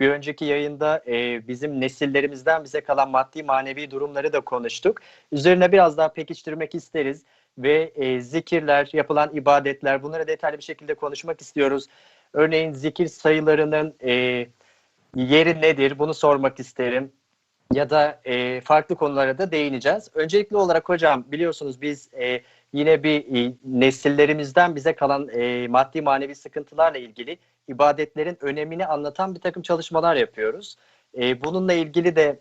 Bir önceki yayında e, bizim nesillerimizden bize kalan maddi manevi durumları da konuştuk. Üzerine biraz daha pekiştirmek isteriz ve e, zikirler, yapılan ibadetler bunları detaylı bir şekilde konuşmak istiyoruz. Örneğin zikir sayılarının e, yeri nedir bunu sormak isterim. Ya da e, farklı konulara da değineceğiz. Öncelikli olarak hocam biliyorsunuz biz e, yine bir e, nesillerimizden bize kalan e, maddi manevi sıkıntılarla ilgili ibadetlerin önemini anlatan bir takım çalışmalar yapıyoruz. E, bununla ilgili de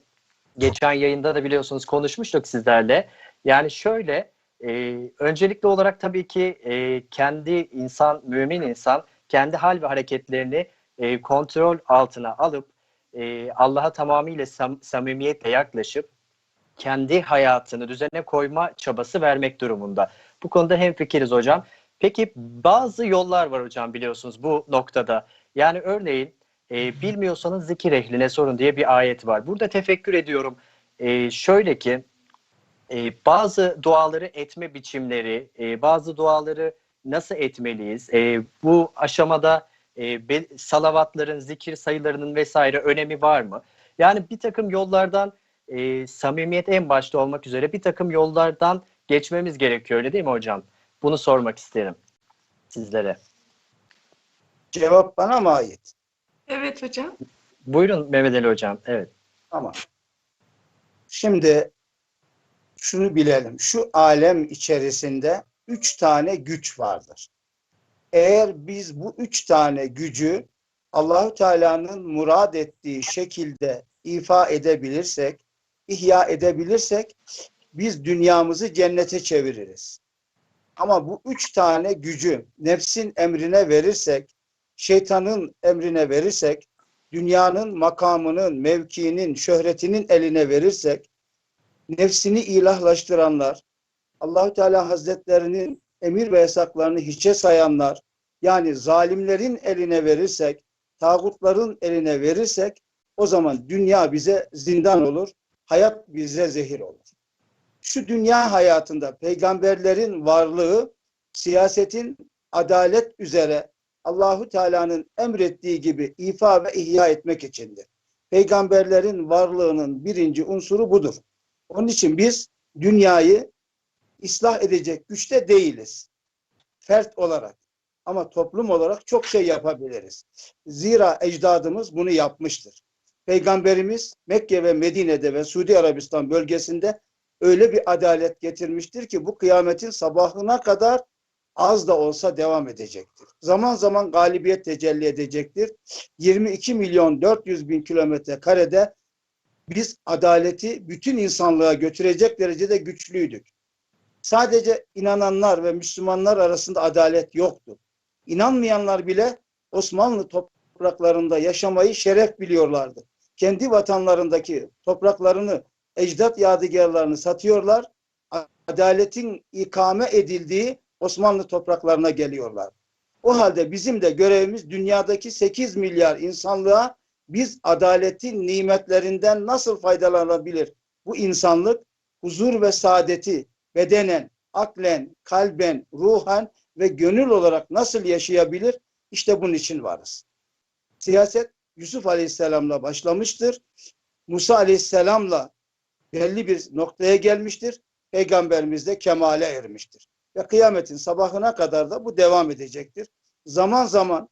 geçen yayında da biliyorsunuz konuşmuştuk sizlerle. Yani şöyle e, öncelikli olarak tabii ki e, kendi insan, mümin insan kendi hal ve hareketlerini e, kontrol altına alıp e, Allah'a tamamıyla sam- samimiyetle yaklaşıp kendi hayatını düzene koyma çabası vermek durumunda. Bu konuda hemfikiriz hocam. Peki bazı yollar var hocam biliyorsunuz bu noktada. Yani örneğin e, bilmiyorsanız zikir ehline sorun diye bir ayet var. Burada tefekkür ediyorum. E, şöyle ki e, bazı duaları etme biçimleri, e, bazı duaları nasıl etmeliyiz? E, bu aşamada e, salavatların, zikir sayılarının vesaire önemi var mı? Yani bir takım yollardan e, samimiyet en başta olmak üzere bir takım yollardan geçmemiz gerekiyor öyle değil mi hocam? Bunu sormak isterim sizlere. Cevap bana mı ait? Evet hocam. Buyurun Mehmet Ali hocam. Evet. Tamam. Şimdi şunu bilelim. Şu alem içerisinde üç tane güç vardır. Eğer biz bu üç tane gücü Allahü Teala'nın murad ettiği şekilde ifa edebilirsek, ihya edebilirsek biz dünyamızı cennete çeviririz. Ama bu üç tane gücü nefsin emrine verirsek, şeytanın emrine verirsek, dünyanın makamının, mevkiinin, şöhretinin eline verirsek, nefsini ilahlaştıranlar, Allahü Teala Hazretlerinin emir ve yasaklarını hiçe sayanlar, yani zalimlerin eline verirsek, tağutların eline verirsek, o zaman dünya bize zindan olur, hayat bize zehir olur. Şu dünya hayatında peygamberlerin varlığı, siyasetin adalet üzere Allahu Teala'nın emrettiği gibi ifa ve ihya etmek içindir. Peygamberlerin varlığının birinci unsuru budur. Onun için biz dünyayı ıslah edecek güçte değiliz. Fert olarak. Ama toplum olarak çok şey yapabiliriz. Zira ecdadımız bunu yapmıştır. Peygamberimiz Mekke ve Medine'de ve Suudi Arabistan bölgesinde öyle bir adalet getirmiştir ki bu kıyametin sabahına kadar az da olsa devam edecektir. Zaman zaman galibiyet tecelli edecektir. 22 milyon 400 bin kilometre karede biz adaleti bütün insanlığa götürecek derecede güçlüydük. Sadece inananlar ve Müslümanlar arasında adalet yoktu. İnanmayanlar bile Osmanlı topraklarında yaşamayı şeref biliyorlardı. Kendi vatanlarındaki topraklarını, ecdat yadigarlarını satıyorlar. Adaletin ikame edildiği Osmanlı topraklarına geliyorlar. O halde bizim de görevimiz dünyadaki 8 milyar insanlığa biz adaletin nimetlerinden nasıl faydalanabilir? Bu insanlık huzur ve saadeti bedenen, aklen, kalben, ruhen ve gönül olarak nasıl yaşayabilir? İşte bunun için varız. Siyaset Yusuf Aleyhisselam'la başlamıştır. Musa Aleyhisselam'la belli bir noktaya gelmiştir. Peygamberimiz de kemale ermiştir. Ve kıyametin sabahına kadar da bu devam edecektir. Zaman zaman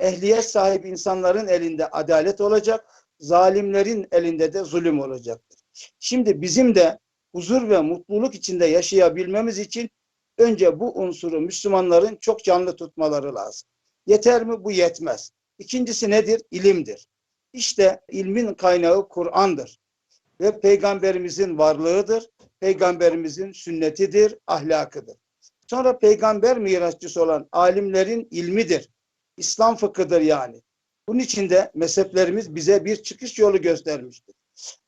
ehliyet sahibi insanların elinde adalet olacak, zalimlerin elinde de zulüm olacaktır. Şimdi bizim de huzur ve mutluluk içinde yaşayabilmemiz için önce bu unsuru Müslümanların çok canlı tutmaları lazım. Yeter mi? Bu yetmez. İkincisi nedir? İlimdir. İşte ilmin kaynağı Kur'an'dır. Ve peygamberimizin varlığıdır. Peygamberimizin sünnetidir, ahlakıdır. Sonra peygamber mirasçısı olan alimlerin ilmidir. İslam fıkhıdır yani. Bunun için de mezheplerimiz bize bir çıkış yolu göstermiştir.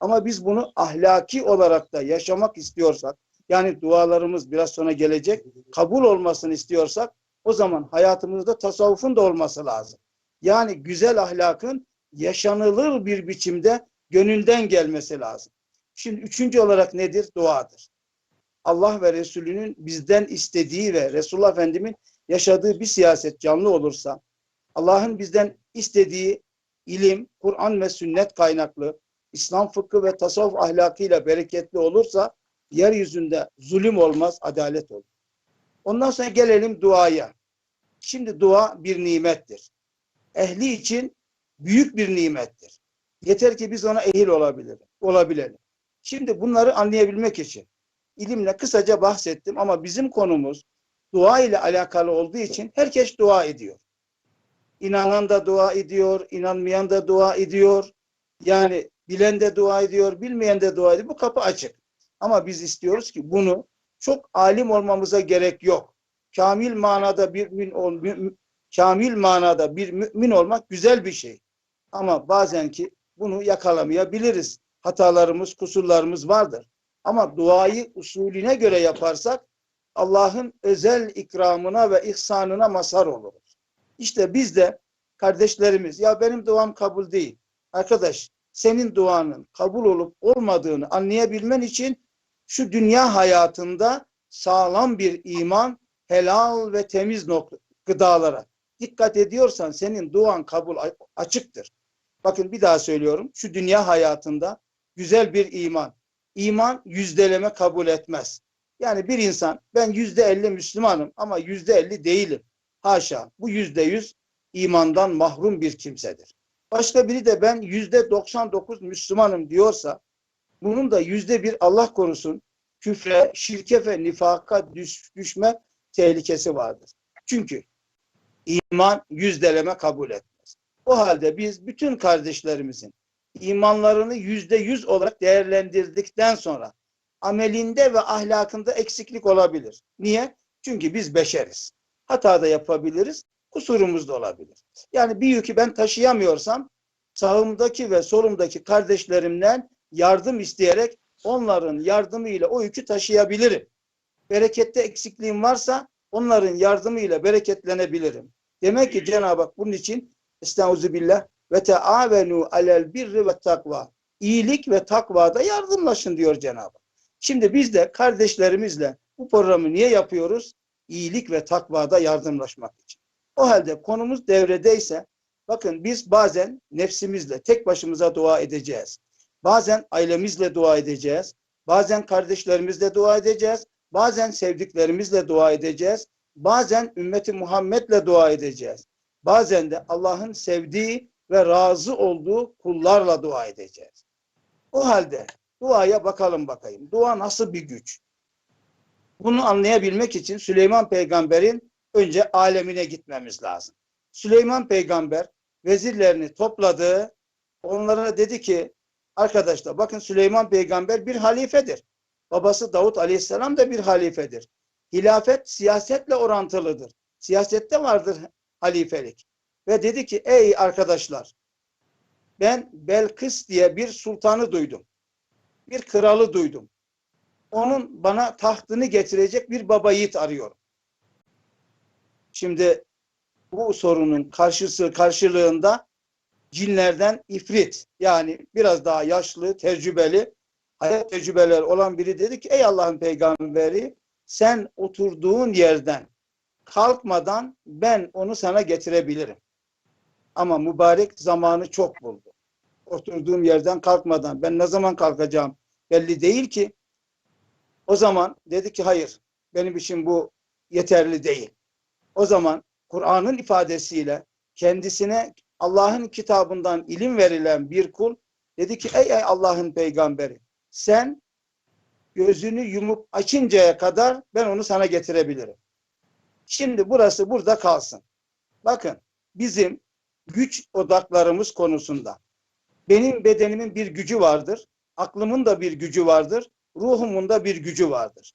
Ama biz bunu ahlaki olarak da yaşamak istiyorsak, yani dualarımız biraz sonra gelecek, kabul olmasını istiyorsak, o zaman hayatımızda tasavvufun da olması lazım. Yani güzel ahlakın yaşanılır bir biçimde gönülden gelmesi lazım. Şimdi üçüncü olarak nedir? Duadır. Allah ve Resulünün bizden istediği ve Resulullah Efendimiz'in yaşadığı bir siyaset canlı olursa, Allah'ın bizden istediği ilim, Kur'an ve sünnet kaynaklı, İslam fıkhı ve tasavvuf ahlakıyla bereketli olursa yeryüzünde zulüm olmaz, adalet olur. Ondan sonra gelelim duaya. Şimdi dua bir nimettir. Ehli için büyük bir nimettir. Yeter ki biz ona ehil olabiliriz, olabilelim. Şimdi bunları anlayabilmek için ilimle kısaca bahsettim ama bizim konumuz dua ile alakalı olduğu için herkes dua ediyor. İnanan da dua ediyor, inanmayan da dua ediyor. Yani bilen de dua ediyor, bilmeyen de dua ediyor. Bu kapı açık. Ama biz istiyoruz ki bunu çok alim olmamıza gerek yok. Kamil manada bir mümin ol, mü- kamil manada bir mümin olmak güzel bir şey. Ama bazen ki bunu yakalamayabiliriz. Hatalarımız, kusurlarımız vardır. Ama duayı usulüne göre yaparsak Allah'ın özel ikramına ve ihsanına mazhar oluruz. İşte biz de kardeşlerimiz ya benim duam kabul değil. Arkadaş senin duanın kabul olup olmadığını anlayabilmen için şu dünya hayatında sağlam bir iman, helal ve temiz gıdalara dikkat ediyorsan senin duan kabul açıktır. Bakın bir daha söylüyorum. Şu dünya hayatında güzel bir iman. İman yüzdeleme kabul etmez. Yani bir insan ben yüzde elli Müslümanım ama yüzde elli değilim. Haşa bu yüzde yüz imandan mahrum bir kimsedir. Başka biri de ben yüzde 99 Müslümanım diyorsa bunun da yüzde bir Allah korusun küfre, şirke ve nifaka düş- düşme tehlikesi vardır. Çünkü iman yüzdeleme kabul etmez. O halde biz bütün kardeşlerimizin imanlarını yüzde yüz olarak değerlendirdikten sonra amelinde ve ahlakında eksiklik olabilir. Niye? Çünkü biz beşeriz. Hata da yapabiliriz, kusurumuz da olabilir. Yani bir yükü ben taşıyamıyorsam sağımdaki ve solumdaki kardeşlerimden yardım isteyerek onların yardımıyla o yükü taşıyabilirim. Berekette eksikliğim varsa onların yardımıyla bereketlenebilirim. Demek ki Cenab-ı Hak bunun için Estağfirullah ve teavenu alel birri ve takva. İyilik ve takvada yardımlaşın diyor Cenab-ı. Şimdi biz de kardeşlerimizle bu programı niye yapıyoruz? İyilik ve takvada yardımlaşmak için. O halde konumuz devredeyse bakın biz bazen nefsimizle tek başımıza dua edeceğiz. Bazen ailemizle dua edeceğiz. Bazen kardeşlerimizle dua edeceğiz. Bazen sevdiklerimizle dua edeceğiz. Bazen ümmeti Muhammed'le dua edeceğiz. Bazen de Allah'ın sevdiği ve razı olduğu kullarla dua edeceğiz. O halde duaya bakalım bakayım. Dua nasıl bir güç? Bunu anlayabilmek için Süleyman peygamberin önce alemine gitmemiz lazım. Süleyman peygamber vezirlerini topladı. Onlara dedi ki arkadaşlar bakın Süleyman peygamber bir halifedir. Babası Davut aleyhisselam da bir halifedir. Hilafet siyasetle orantılıdır. Siyasette vardır halifelik. Ve dedi ki ey arkadaşlar ben Belkıs diye bir sultanı duydum. Bir kralı duydum. Onun bana tahtını getirecek bir baba yiğit arıyorum. Şimdi bu sorunun karşısı karşılığında cinlerden ifrit yani biraz daha yaşlı, tecrübeli, hayat tecrübeleri olan biri dedi ki ey Allah'ın peygamberi sen oturduğun yerden kalkmadan ben onu sana getirebilirim. Ama mübarek zamanı çok buldu. Oturduğum yerden kalkmadan ben ne zaman kalkacağım belli değil ki. O zaman dedi ki hayır benim için bu yeterli değil. O zaman Kur'an'ın ifadesiyle kendisine Allah'ın kitabından ilim verilen bir kul dedi ki ey, ey Allah'ın peygamberi sen gözünü yumup açıncaya kadar ben onu sana getirebilirim. Şimdi burası burada kalsın. Bakın bizim güç odaklarımız konusunda benim bedenimin bir gücü vardır, aklımın da bir gücü vardır, ruhumun da bir gücü vardır.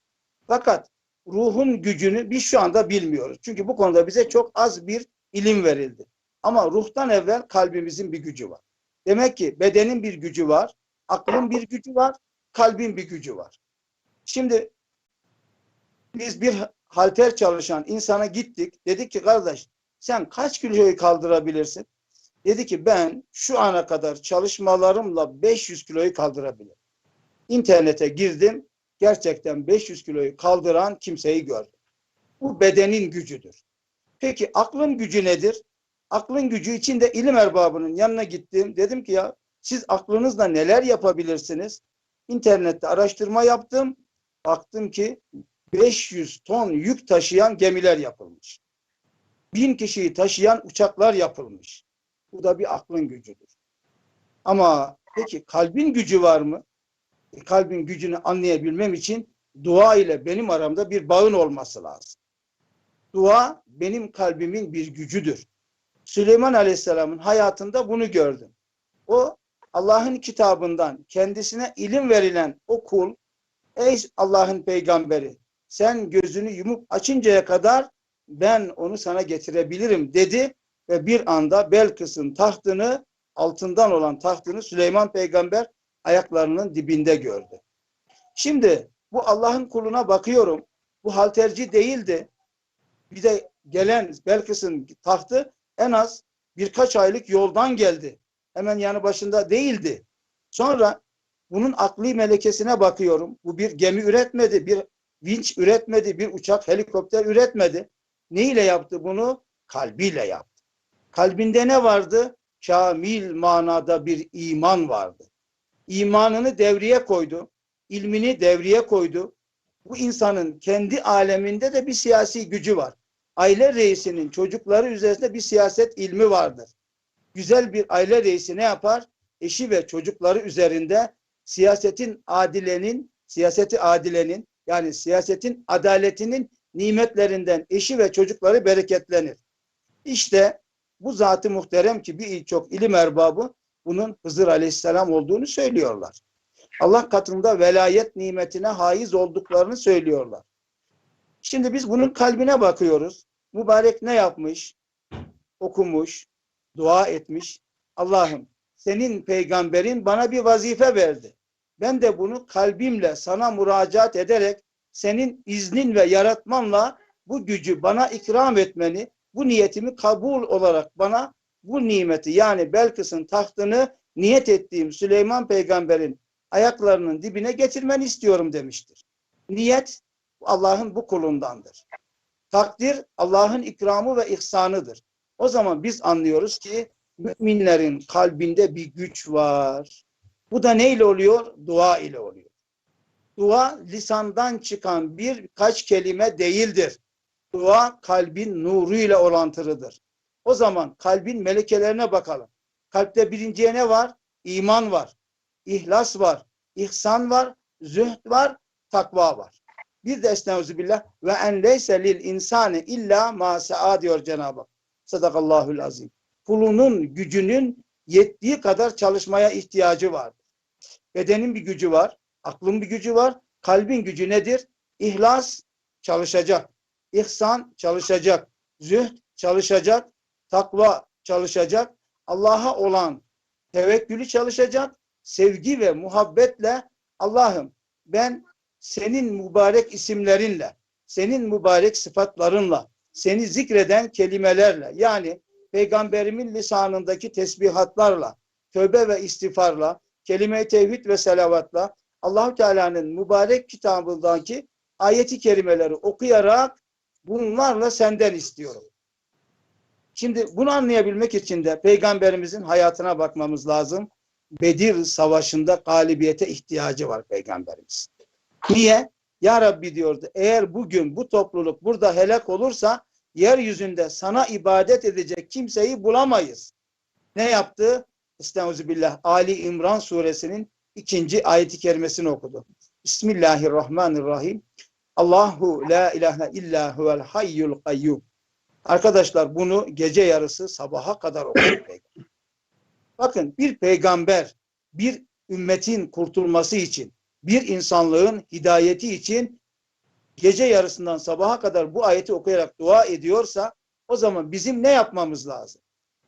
Fakat ruhun gücünü biz şu anda bilmiyoruz. Çünkü bu konuda bize çok az bir ilim verildi. Ama ruhtan evvel kalbimizin bir gücü var. Demek ki bedenin bir gücü var, aklın bir gücü var, kalbin bir gücü var. Şimdi biz bir halter çalışan insana gittik. Dedik ki kardeş sen kaç kiloyu kaldırabilirsin? Dedi ki ben şu ana kadar çalışmalarımla 500 kiloyu kaldırabilirim. İnternete girdim. Gerçekten 500 kiloyu kaldıran kimseyi gördüm. Bu bedenin gücüdür. Peki aklın gücü nedir? aklın gücü içinde ilim erbabının yanına gittim. Dedim ki ya siz aklınızla neler yapabilirsiniz? İnternette araştırma yaptım. Baktım ki 500 ton yük taşıyan gemiler yapılmış. Bin kişiyi taşıyan uçaklar yapılmış. Bu da bir aklın gücüdür. Ama peki kalbin gücü var mı? E, kalbin gücünü anlayabilmem için dua ile benim aramda bir bağın olması lazım. Dua benim kalbimin bir gücüdür. Süleyman Aleyhisselam'ın hayatında bunu gördüm. O Allah'ın kitabından kendisine ilim verilen o kul, ey Allah'ın peygamberi sen gözünü yumup açıncaya kadar ben onu sana getirebilirim dedi ve bir anda Belkıs'ın tahtını altından olan tahtını Süleyman peygamber ayaklarının dibinde gördü. Şimdi bu Allah'ın kuluna bakıyorum. Bu halterci değildi. Bir de gelen Belkıs'ın tahtı en az birkaç aylık yoldan geldi. Hemen yanı başında değildi. Sonra bunun akli melekesine bakıyorum. Bu bir gemi üretmedi, bir vinç üretmedi, bir uçak, helikopter üretmedi. Ne ile yaptı bunu? Kalbiyle yaptı. Kalbinde ne vardı? Kamil manada bir iman vardı. İmanını devreye koydu. ilmini devreye koydu. Bu insanın kendi aleminde de bir siyasi gücü var. Aile reisinin çocukları üzerinde bir siyaset ilmi vardır. Güzel bir aile reisi ne yapar? Eşi ve çocukları üzerinde siyasetin adilenin, siyaseti adilenin yani siyasetin adaletinin nimetlerinden eşi ve çocukları bereketlenir. İşte bu zatı muhterem ki birçok ilim erbabı bunun Hızır Aleyhisselam olduğunu söylüyorlar. Allah katında velayet nimetine haiz olduklarını söylüyorlar. Şimdi biz bunun kalbine bakıyoruz. Mübarek ne yapmış? Okumuş, dua etmiş. Allah'ım senin peygamberin bana bir vazife verdi. Ben de bunu kalbimle sana müracaat ederek senin iznin ve yaratmanla bu gücü bana ikram etmeni, bu niyetimi kabul olarak bana bu nimeti yani Belkıs'ın tahtını niyet ettiğim Süleyman peygamberin ayaklarının dibine getirmeni istiyorum demiştir. Niyet Allah'ın bu kulundandır. Takdir Allah'ın ikramı ve ihsanıdır. O zaman biz anlıyoruz ki müminlerin kalbinde bir güç var. Bu da neyle oluyor? Dua ile oluyor. Dua lisandan çıkan birkaç kelime değildir. Dua kalbin nuru ile orantılıdır. O zaman kalbin melekelerine bakalım. Kalpte birinciye ne var? İman var, ihlas var, ihsan var, zühd var, takva var. Bir de estağfirullah ve en leyse lil insani illa ma diyor Cenab-ı Hak. Sadakallahul azim. Kulunun gücünün yettiği kadar çalışmaya ihtiyacı vardır. Bedenin bir gücü var, aklın bir gücü var, kalbin gücü nedir? İhlas çalışacak, ihsan çalışacak, zühd çalışacak, takva çalışacak, Allah'a olan tevekkülü çalışacak, sevgi ve muhabbetle Allah'ım ben senin mübarek isimlerinle, senin mübarek sıfatlarınla, seni zikreden kelimelerle yani peygamberimin lisanındaki tesbihatlarla, tövbe ve istiğfarla, kelime-i tevhid ve selavatla Allahu Teala'nın mübarek kitabındaki ayeti kerimeleri okuyarak bunlarla senden istiyorum. Şimdi bunu anlayabilmek için de peygamberimizin hayatına bakmamız lazım. Bedir Savaşı'nda galibiyete ihtiyacı var peygamberimiz. Niye? Ya Rabbi diyordu eğer bugün bu topluluk burada helak olursa yeryüzünde sana ibadet edecek kimseyi bulamayız. Ne yaptı? Estağfirullah. Ali İmran suresinin ikinci ayeti kerimesini okudu. Bismillahirrahmanirrahim. Allahu la ilahe illa huvel hayyul kayyum. Arkadaşlar bunu gece yarısı sabaha kadar peygamber. Bakın bir peygamber bir ümmetin kurtulması için bir insanlığın hidayeti için gece yarısından sabaha kadar bu ayeti okuyarak dua ediyorsa o zaman bizim ne yapmamız lazım?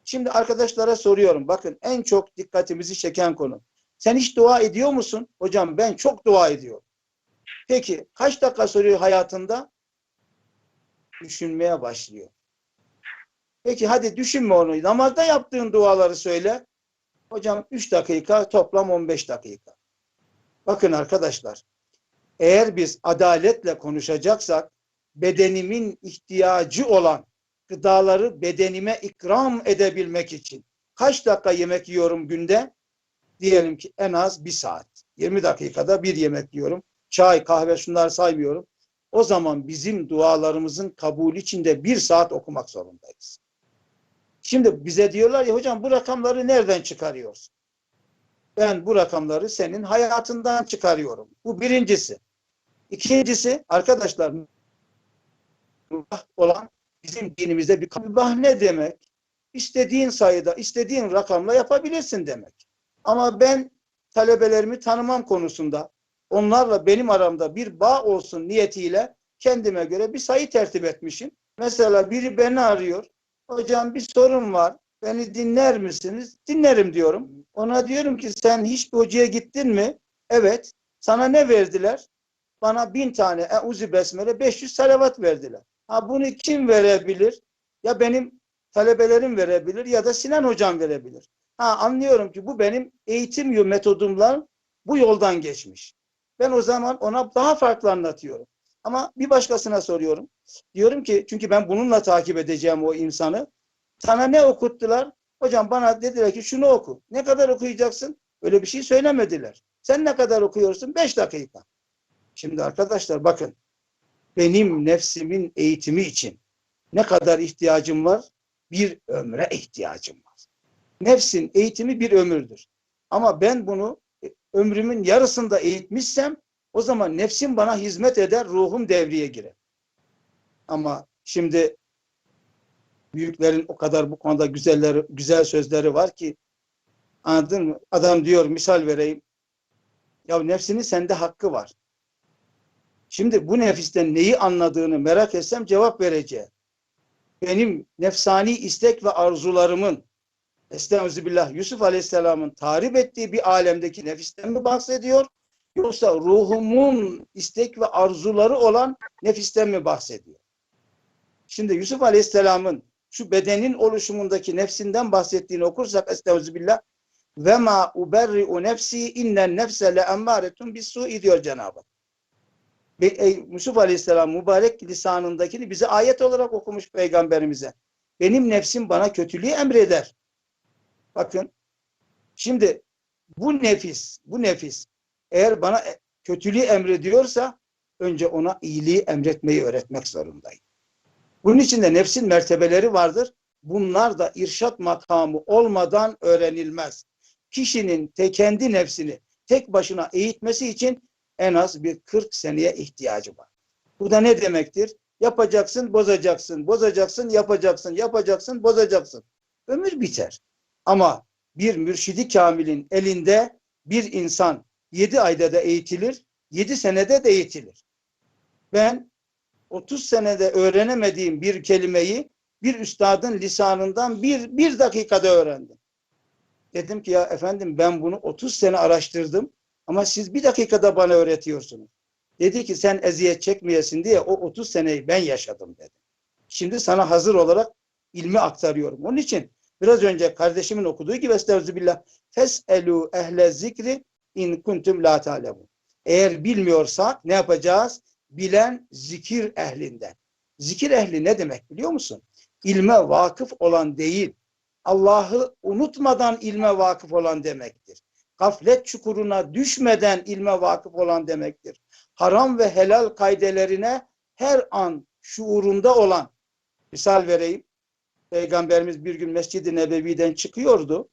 Şimdi arkadaşlara soruyorum. Bakın en çok dikkatimizi çeken konu. Sen hiç dua ediyor musun? Hocam ben çok dua ediyorum. Peki kaç dakika soruyor hayatında? Düşünmeye başlıyor. Peki hadi düşünme onu. Namazda yaptığın duaları söyle. Hocam 3 dakika toplam 15 dakika. Bakın arkadaşlar eğer biz adaletle konuşacaksak bedenimin ihtiyacı olan gıdaları bedenime ikram edebilmek için. Kaç dakika yemek yiyorum günde? Diyelim ki en az bir saat. 20 dakikada bir yemek yiyorum. Çay, kahve şunları saymıyorum. O zaman bizim dualarımızın kabul içinde bir saat okumak zorundayız. Şimdi bize diyorlar ya hocam bu rakamları nereden çıkarıyorsun? Ben bu rakamları senin hayatından çıkarıyorum. Bu birincisi. İkincisi arkadaşlar olan bizim dinimizde bir mübah ne demek? İstediğin sayıda, istediğin rakamla yapabilirsin demek. Ama ben talebelerimi tanımam konusunda onlarla benim aramda bir bağ olsun niyetiyle kendime göre bir sayı tertip etmişim. Mesela biri beni arıyor. Hocam bir sorun var. Beni dinler misiniz? Dinlerim diyorum. Ona diyorum ki sen hiç bir hocaya gittin mi? Evet. Sana ne verdiler? Bana bin tane Euzu Besmele 500 salavat verdiler. Ha bunu kim verebilir? Ya benim talebelerim verebilir ya da Sinan hocam verebilir. Ha anlıyorum ki bu benim eğitim metodumla bu yoldan geçmiş. Ben o zaman ona daha farklı anlatıyorum. Ama bir başkasına soruyorum. Diyorum ki çünkü ben bununla takip edeceğim o insanı. Sana ne okuttular? Hocam bana dediler ki şunu oku. Ne kadar okuyacaksın? Öyle bir şey söylemediler. Sen ne kadar okuyorsun? Beş dakika. Şimdi arkadaşlar bakın. Benim nefsimin eğitimi için ne kadar ihtiyacım var? Bir ömre ihtiyacım var. Nefsin eğitimi bir ömürdür. Ama ben bunu e, ömrümün yarısında eğitmişsem o zaman nefsim bana hizmet eder, ruhum devreye girer. Ama şimdi büyüklerin o kadar bu konuda güzelleri, güzel sözleri var ki anladın mı? Adam diyor misal vereyim. Ya nefsinin sende hakkı var. Şimdi bu nefisten neyi anladığını merak etsem cevap vereceğim. Benim nefsani istek ve arzularımın Estağfirullah Yusuf Aleyhisselam'ın tarif ettiği bir alemdeki nefisten mi bahsediyor? Yoksa ruhumun istek ve arzuları olan nefisten mi bahsediyor? Şimdi Yusuf Aleyhisselam'ın şu bedenin oluşumundaki nefsinden bahsettiğini okursak Estağfirullah ve ma uberri'u nefsi innen nefse le emmâretun bis su'i diyor Cenab-ı Hak. Ey Yusuf Aleyhisselam mübarek lisanındakini bize ayet olarak okumuş peygamberimize. Benim nefsim bana kötülüğü emreder. Bakın şimdi bu nefis, bu nefis eğer bana kötülüğü emrediyorsa önce ona iyiliği emretmeyi öğretmek zorundayım. Bunun için de nefsin mertebeleri vardır. Bunlar da irşat makamı olmadan öğrenilmez. Kişinin te kendi nefsini tek başına eğitmesi için en az bir 40 seneye ihtiyacı var. Bu da ne demektir? Yapacaksın, bozacaksın, bozacaksın, yapacaksın, yapacaksın, bozacaksın. Ömür biter. Ama bir mürşidi kamilin elinde bir insan 7 ayda da eğitilir, 7 senede de eğitilir. Ben 30 senede öğrenemediğim bir kelimeyi bir üstadın lisanından bir, bir dakikada öğrendim. Dedim ki ya efendim ben bunu 30 sene araştırdım ama siz bir dakikada bana öğretiyorsunuz. Dedi ki sen eziyet çekmeyesin diye o 30 seneyi ben yaşadım dedi. Şimdi sana hazır olarak ilmi aktarıyorum. Onun için biraz önce kardeşimin okuduğu gibi estağfirullah feselu ehle zikri in kuntum la ta'lemun. Eğer bilmiyorsak ne yapacağız? Bilen zikir ehlinden. Zikir ehli ne demek biliyor musun? İlme vakıf olan değil, Allah'ı unutmadan ilme vakıf olan demektir. Gaflet çukuruna düşmeden ilme vakıf olan demektir. Haram ve helal kaydelerine her an şuurunda olan, misal vereyim, Peygamberimiz bir gün Mescid-i Nebevi'den çıkıyordu.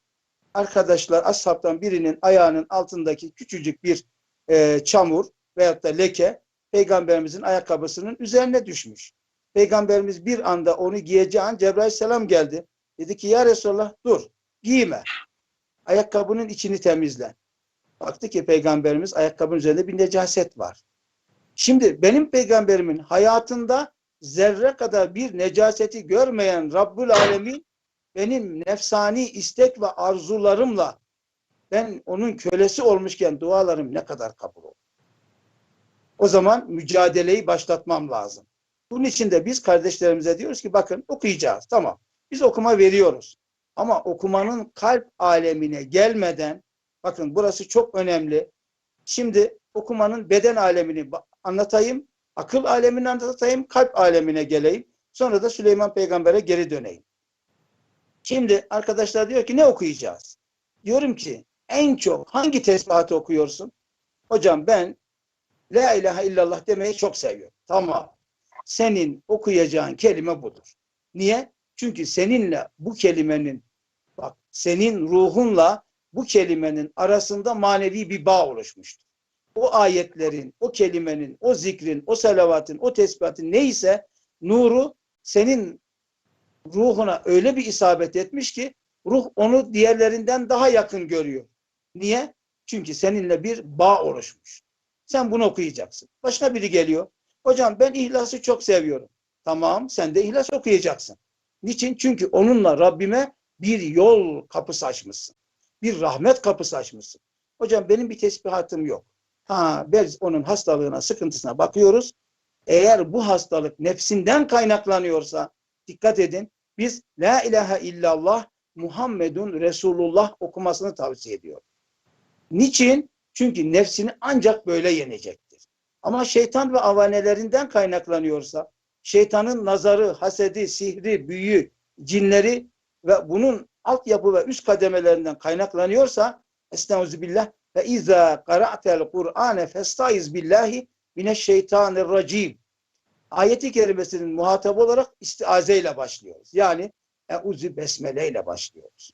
Arkadaşlar ashabtan birinin ayağının altındaki küçücük bir e, çamur veyahut da leke Peygamberimizin ayakkabısının üzerine düşmüş. Peygamberimiz bir anda onu giyeceği an Cebrail selam geldi. Dedi ki ya Resulallah dur giyme. Ayakkabının içini temizle. Baktı ki peygamberimiz ayakkabının üzerinde bir necaset var. Şimdi benim peygamberimin hayatında zerre kadar bir necaseti görmeyen Rabbül Alemin benim nefsani istek ve arzularımla ben onun kölesi olmuşken dualarım ne kadar kabul olur. O zaman mücadeleyi başlatmam lazım. Bunun için de biz kardeşlerimize diyoruz ki bakın okuyacağız tamam. Biz okuma veriyoruz. Ama okumanın kalp alemine gelmeden bakın burası çok önemli. Şimdi okumanın beden alemini anlatayım, akıl alemini anlatayım, kalp alemine geleyim. Sonra da Süleyman Peygamber'e geri döneyim. Şimdi arkadaşlar diyor ki ne okuyacağız? Diyorum ki en çok hangi tesbihatı okuyorsun? Hocam ben La ilahe illallah demeyi çok seviyorum. Tamam. Senin okuyacağın kelime budur. Niye? Çünkü seninle bu kelimenin bak senin ruhunla bu kelimenin arasında manevi bir bağ oluşmuştur. O ayetlerin, o kelimenin, o zikrin, o salavatın, o tesbihatın neyse nuru senin ruhuna öyle bir isabet etmiş ki ruh onu diğerlerinden daha yakın görüyor. Niye? Çünkü seninle bir bağ oluşmuş. Sen bunu okuyacaksın. Başka biri geliyor. Hocam ben ihlası çok seviyorum. Tamam sen de ihlas okuyacaksın. Niçin? Çünkü onunla Rabbime bir yol kapısı açmışsın. Bir rahmet kapısı açmışsın. Hocam benim bir tesbihatım yok. Ha biz onun hastalığına, sıkıntısına bakıyoruz. Eğer bu hastalık nefsinden kaynaklanıyorsa dikkat edin. Biz La ilahe illallah Muhammedun Resulullah okumasını tavsiye ediyor. Niçin? Çünkü nefsini ancak böyle yenecektir. Ama şeytan ve avanelerinden kaynaklanıyorsa, şeytanın nazarı, hasedi, sihri, büyü, cinleri ve bunun altyapı ve üst kademelerinden kaynaklanıyorsa Estağfirullah ve izâ qara'tel Kur'ane festaiz billahi mineşşeytanirracim. Ayeti kerimesinin muhatabı olarak istiaze ile başlıyoruz. Yani Eûzü besmele ile başlıyoruz.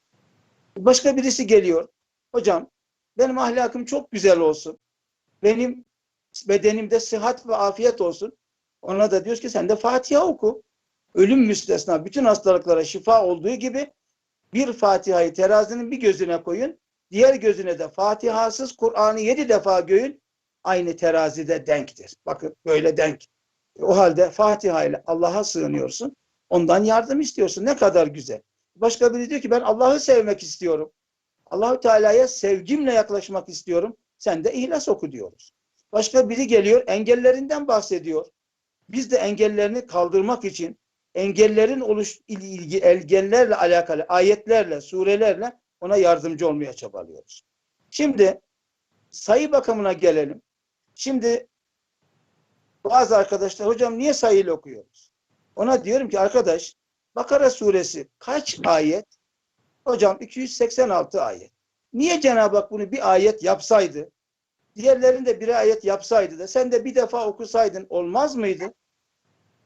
Başka birisi geliyor. Hocam benim ahlakım çok güzel olsun. Benim bedenimde sıhhat ve afiyet olsun. Ona da diyoruz ki sen de Fatiha oku. Ölüm müstesna bütün hastalıklara şifa olduğu gibi bir Fatiha'yı terazinin bir gözüne koyun. Diğer gözüne de Fatihasız Kur'an'ı yedi defa göğün. Aynı terazide denktir. Bakın böyle denk. O halde Fatiha ile Allah'a sığınıyorsun. Ondan yardım istiyorsun. Ne kadar güzel. Başka biri diyor ki ben Allah'ı sevmek istiyorum. Allahü Teala'ya sevgimle yaklaşmak istiyorum. Sen de ihlas oku diyoruz. Başka biri geliyor engellerinden bahsediyor. Biz de engellerini kaldırmak için engellerin oluş ilgi engellerle alakalı ayetlerle, surelerle ona yardımcı olmaya çabalıyoruz. Şimdi sayı bakımına gelelim. Şimdi bazı arkadaşlar hocam niye sayıyla okuyoruz? Ona diyorum ki arkadaş Bakara suresi kaç ayet? Hocam 286 ayet. Niye Cenab-ı Hak bunu bir ayet yapsaydı? Diğerlerinde de bir ayet yapsaydı da sen de bir defa okusaydın olmaz mıydı?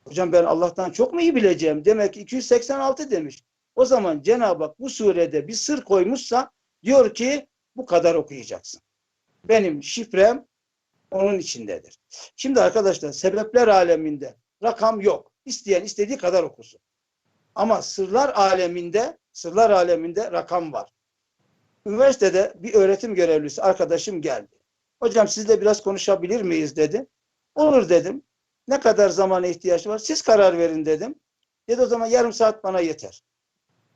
Hocam ben Allah'tan çok mu iyi bileceğim? Demek ki 286 demiş. O zaman Cenab-ı Hak bu surede bir sır koymuşsa diyor ki bu kadar okuyacaksın. Benim şifrem onun içindedir. Şimdi arkadaşlar sebepler aleminde rakam yok. İsteyen istediği kadar okusun. Ama sırlar aleminde sırlar aleminde rakam var. Üniversitede bir öğretim görevlisi arkadaşım geldi. Hocam sizle biraz konuşabilir miyiz dedi. Olur dedim. Ne kadar zamana ihtiyaç var? Siz karar verin dedim. Dedi o zaman yarım saat bana yeter.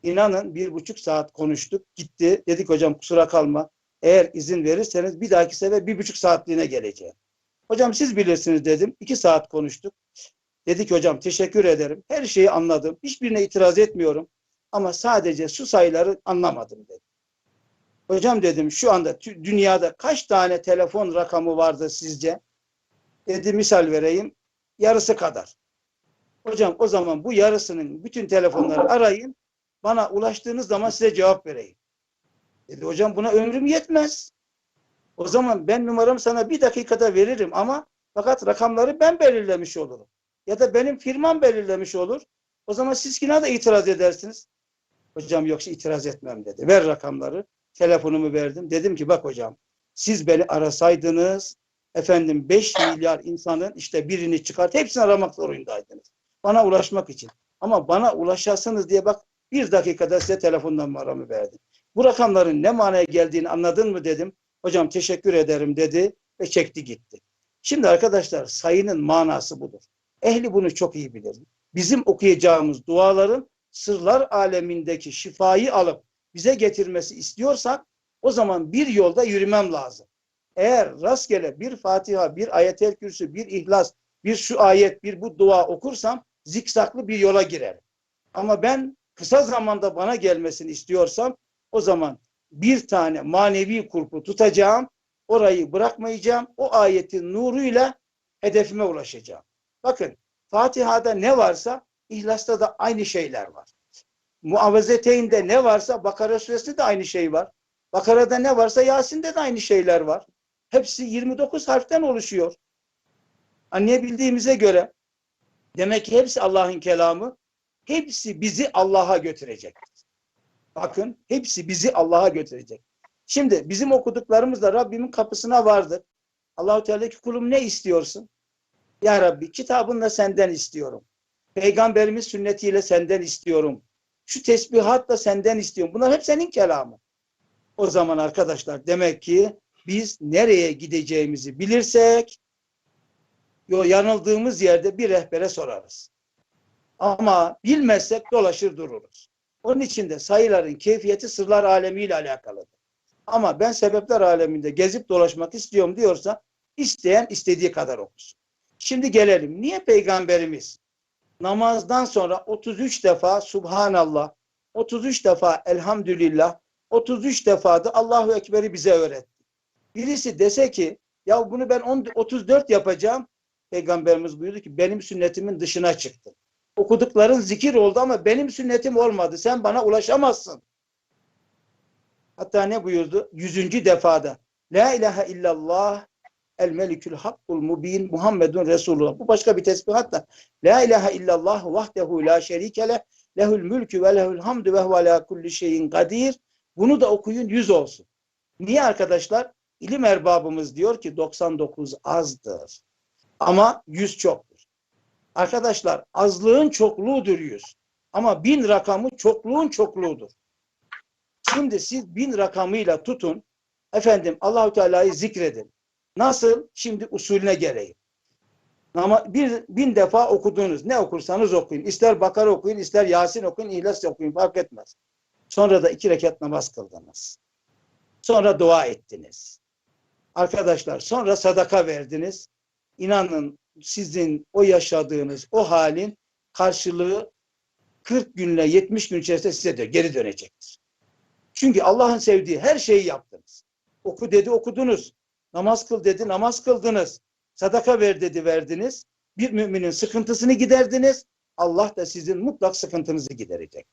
İnanın bir buçuk saat konuştuk. Gitti. Dedik hocam kusura kalma. Eğer izin verirseniz bir dahaki sefer bir buçuk saatliğine geleceğim. Hocam siz bilirsiniz dedim. İki saat konuştuk. Dedik hocam teşekkür ederim. Her şeyi anladım. Hiçbirine itiraz etmiyorum. Ama sadece şu sayıları anlamadım dedim. Hocam dedim şu anda dünyada kaç tane telefon rakamı vardı sizce? Dedi misal vereyim. Yarısı kadar. Hocam o zaman bu yarısının bütün telefonları arayın. Bana ulaştığınız zaman size cevap vereyim. Dedi hocam buna ömrüm yetmez. O zaman ben numaramı sana bir dakikada veririm ama fakat rakamları ben belirlemiş olurum. Ya da benim firmam belirlemiş olur. O zaman siz yine de itiraz edersiniz. Hocam yoksa itiraz etmem dedi. Ver rakamları. Telefonumu verdim. Dedim ki bak hocam siz beni arasaydınız efendim 5 milyar insanın işte birini çıkart hepsini aramak zorundaydınız. Bana ulaşmak için. Ama bana ulaşasınız diye bak bir dakikada size telefondan numaramı verdim. Bu rakamların ne manaya geldiğini anladın mı dedim. Hocam teşekkür ederim dedi ve çekti gitti. Şimdi arkadaşlar sayının manası budur. Ehli bunu çok iyi bilir. Bizim okuyacağımız duaların sırlar alemindeki şifayı alıp bize getirmesi istiyorsak o zaman bir yolda yürümem lazım. Eğer rastgele bir Fatiha, bir ayetel kürsü, bir ihlas, bir şu ayet, bir bu dua okursam zikzaklı bir yola girerim. Ama ben kısa zamanda bana gelmesini istiyorsam o zaman bir tane manevi kurpu tutacağım, orayı bırakmayacağım, o ayetin nuruyla hedefime ulaşacağım. Bakın Fatiha'da ne varsa İhlas'ta da aynı şeyler var. Muavvezeteyn'de ne varsa Bakara suresinde de aynı şey var. Bakara'da ne varsa Yasin'de de aynı şeyler var. Hepsi 29 harften oluşuyor. Anlayabildiğimize göre demek ki hepsi Allah'ın kelamı. Hepsi bizi Allah'a götürecek. Bakın hepsi bizi Allah'a götürecek. Şimdi bizim okuduklarımız da Rabbimin kapısına vardı. Allahu Teala ki kulum ne istiyorsun? Ya Rabbi kitabınla senden istiyorum. Peygamberimiz sünnetiyle senden istiyorum. Şu tesbihatla senden istiyorum. Bunlar hep senin kelamın. O zaman arkadaşlar demek ki biz nereye gideceğimizi bilirsek yanıldığımız yerde bir rehbere sorarız. Ama bilmezsek dolaşır dururuz. Onun için de sayıların keyfiyeti sırlar alemiyle alakalıdır. Ama ben sebepler aleminde gezip dolaşmak istiyorum diyorsa isteyen istediği kadar okusun. Şimdi gelelim. Niye peygamberimiz namazdan sonra 33 defa Subhanallah, 33 defa Elhamdülillah, 33 defa da Allahu Ekber'i bize öğretti. Birisi dese ki ya bunu ben 10, 34 yapacağım. Peygamberimiz buyurdu ki benim sünnetimin dışına çıktı. Okudukların zikir oldu ama benim sünnetim olmadı. Sen bana ulaşamazsın. Hatta ne buyurdu? Yüzüncü defada. La ilahe illallah el melikül hakkul mubin Muhammedun Resulullah. Bu başka bir tesbihat da. La ilahe illallah vahdehu la şerike leh lehül mülkü ve lehül hamdü ve huve kulli şeyin kadir. Bunu da okuyun yüz olsun. Niye arkadaşlar? İlim erbabımız diyor ki 99 azdır. Ama 100 çoktur. Arkadaşlar azlığın çokluğudur 100. Ama bin rakamı çokluğun çokluğudur. Şimdi siz bin rakamıyla tutun. Efendim Allahü Teala'yı zikredin. Nasıl? Şimdi usulüne geleyim. Ama bir bin defa okudunuz. Ne okursanız okuyun. İster Bakara okuyun, ister Yasin okuyun, İhlas okuyun. Fark etmez. Sonra da iki rekat namaz kıldınız. Sonra dua ettiniz. Arkadaşlar sonra sadaka verdiniz. İnanın sizin o yaşadığınız o halin karşılığı 40 günle 70 gün içerisinde size de geri dönecektir. Çünkü Allah'ın sevdiği her şeyi yaptınız. Oku dedi okudunuz. Namaz kıl dedi namaz kıldınız. Sadaka ver dedi verdiniz. Bir müminin sıkıntısını giderdiniz. Allah da sizin mutlak sıkıntınızı giderecek.